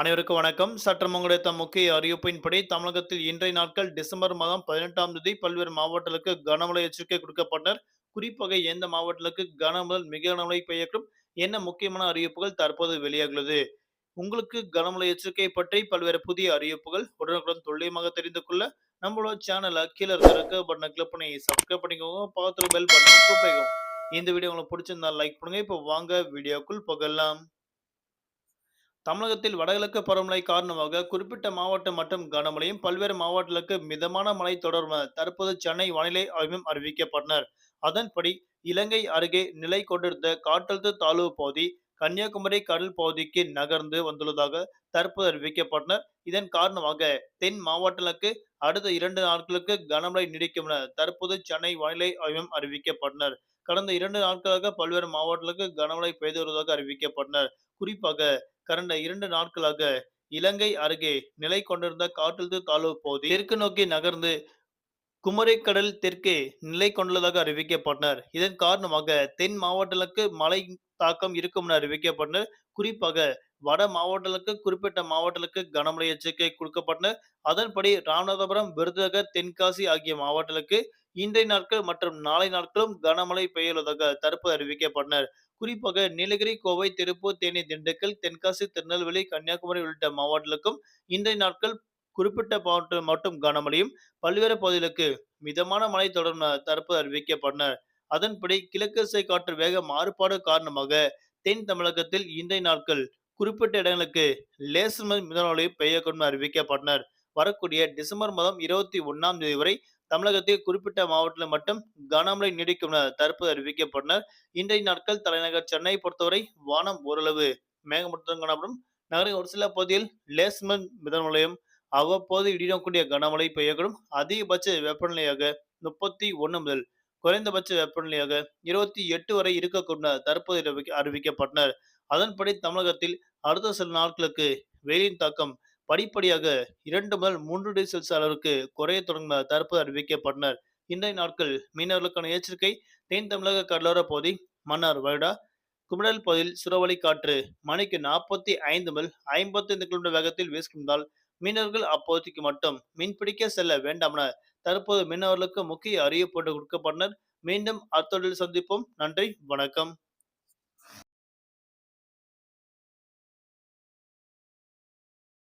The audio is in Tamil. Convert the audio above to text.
அனைவருக்கும் வணக்கம். சற்றம் கிடைத்த முக்கிய அறிவிப்பின்படி தமிழகத்தில் இன்றைய நாட்கள் டிசம்பர் மாதம் பதினெட்டாம் தேதி பல்வேறு மாவட்டங்களுக்கு கனமழை எச்சரிக்கை கொடுக்கப்பட்டனர். குறிப்பாக எந்த மாவட்டங்களுக்கு கனமுதல் மிக கனமழை பெய்யக்கும் என்ன முக்கியமான அறிவிப்புகள் தற்போது வெளியாகுள்ளது உங்களுக்கு கனமழை எச்சரிக்கை பற்றி பல்வேறு புதிய அறிவிப்புகள் உடனுக்குடன் துல்லியமாக தெரிந்து கொள்ள நம்மளோட சேனலை கீழே இருக்கிற பட்டனை கிளிக் பண்ணி சப்ஸ்கிரைப் பண்ணிக்கோங்க. பார்த்து பெல் பட்டனை இந்த வீடியோ உங்களுக்கு பிடிச்சிருந்தா லைக் பண்ணுங்க. இப்போ வாங்க வீடியோக்குள் போகலாம். தமிழகத்தில் வடகிழக்கு பருவமழை காரணமாக குறிப்பிட்ட மாவட்டம் மற்றும் கனமழையும் பல்வேறு மாவட்டங்களுக்கு மிதமான மழை தொடரும் தற்போது சென்னை வானிலை ஆய்வும் அறிவிக்கப்பட்டனர். அதன்படி இலங்கை அருகே நிலை கொண்டிருந்த காற்றழுத்த தாழ்வு பகுதி கன்னியாகுமரி கடல் பகுதிக்கு நகர்ந்து வந்துள்ளதாக தற்போது அறிவிக்கப்பட்டனர். இதன் காரணமாக தென் மாவட்டங்களுக்கு அடுத்த இரண்டு நாட்களுக்கு கனமழை நீடிக்கும் என தற்போது சென்னை வானிலை ஆய்வும் அறிவிக்கப்பட்டனர். கடந்த இரண்டு நாட்களாக பல்வேறு மாவட்டங்களுக்கு கனமழை பெய்து வருவதாக அறிவிக்கப்பட்டனர். குறிப்பாக கடந்த இரண்டு நாட்களாக இலங்கை அருகே நிலை கொண்டிருந்த காற்றழுத்த தாழ்வு பகுதி தெற்கு நோக்கி நகர்ந்து குமரிக்கடல் தெற்கே நிலை கொண்டுள்ளதாக அறிவிக்கப்பட்டனர். இதன் காரணமாக தென் மாவட்டங்களுக்கு மழை தாக்கம் இருக்கும் என அறிவிக்கப்பட்டனர். குறிப்பாக வட மாவட்டங்களுக்கு குறிப்பிட்ட மாவட்டங்களுக்கு கனமழை எச்சரிக்கை கொடுக்கப்பட்டன அதன்படி ராமநாதபுரம் விருதுநகர் தென்காசி ஆகிய மாவட்டங்களுக்கு இன்றைய நாட்கள் மற்றும் நாளை நாட்களும் கனமழை பெய்யுள்ளதாக தற்போது அறிவிக்கப்பட்டனர். குறிப்பாக நீலகிரி கோவை திருப்பூர் தேனி திண்டுக்கல் தென்காசி திருநெல்வேலி கன்னியாகுமரி உள்ளிட்ட மாவட்டங்களுக்கும் இன்றைய நாட்கள் குறிப்பிட்ட மாவட்டம் மட்டும் கனமழையும் பல்வேறு பகுதிகளுக்கு மிதமான மழை தொடரும் தரப்பு அறிவிக்கப்பட்டனர் அதன்படி கிழக்கு திசை காற்று வேக மாறுபாடு காரணமாக தென் தமிழகத்தில் இன்றைய நாட்கள் குறிப்பிட்ட இடங்களுக்கு லேசர் மிதமழை பெய்யக்கூடும் அறிவிக்கப்பட்டனர். வரக்கூடிய டிசம்பர் மாதம் இருபத்தி ஒன்னாம் தேதி வரை தமிழகத்தில் குறிப்பிட்ட மாவட்டத்தில் மட்டும் கனமழை நீடிக்கும் என தற்போது அறிவிக்கப்பட்டனர். இன்றைய நாட்கள் தலைநகர் சென்னை பொறுத்தவரை வானம் ஓரளவு மேகமூட்டத்துடன் காணப்படும். நகரின் ஒரு சில பகுதியில் லேஸ்மன் மிதமலையும் அவ்வப்போது இடிடக்கூடிய கனமழை பெய்யக்கூடும். அதிகபட்ச வெப்பநிலையாக முப்பத்தி ஒன்று முதல் குறைந்தபட்ச வெப்பநிலையாக இருபத்தி எட்டு வரை இருக்கக்கூட தற்போது அறிவிக்கப்பட்டனர். அதன்படி தமிழகத்தில் அடுத்த சில நாட்களுக்கு வெயிலின் தாக்கம் படிப்படியாக இரண்டு முதல் மூன்று டிகிரி செல்சியஸ் அளவிற்கு குறைய தொடங்க தற்போது அறிவிக்கப்பட்டனர். இன்றைய நாட்கள் மீனவர்களுக்கான எச்சரிக்கை தென் தமிழக கடலோர பகுதி மன்னார் வருடா குமிடல் பகுதியில் சுரவழி காற்று மணிக்கு நாற்பத்தி ஐந்து முதல் ஐம்பத்தி ஐந்து கிலோமீட்டர் வேகத்தில் வீசுகின்றால் மீனவர்கள் அப்பகுதிக்கு மட்டும் மீன்பிடிக்க செல்ல வேண்டாம் தற்போது மீனவர்களுக்கு முக்கிய அறிவிப்பு கொடுக்கப்பட்டனர். மீண்டும் அத்தொழில் சந்திப்போம். நன்றி. வணக்கம்.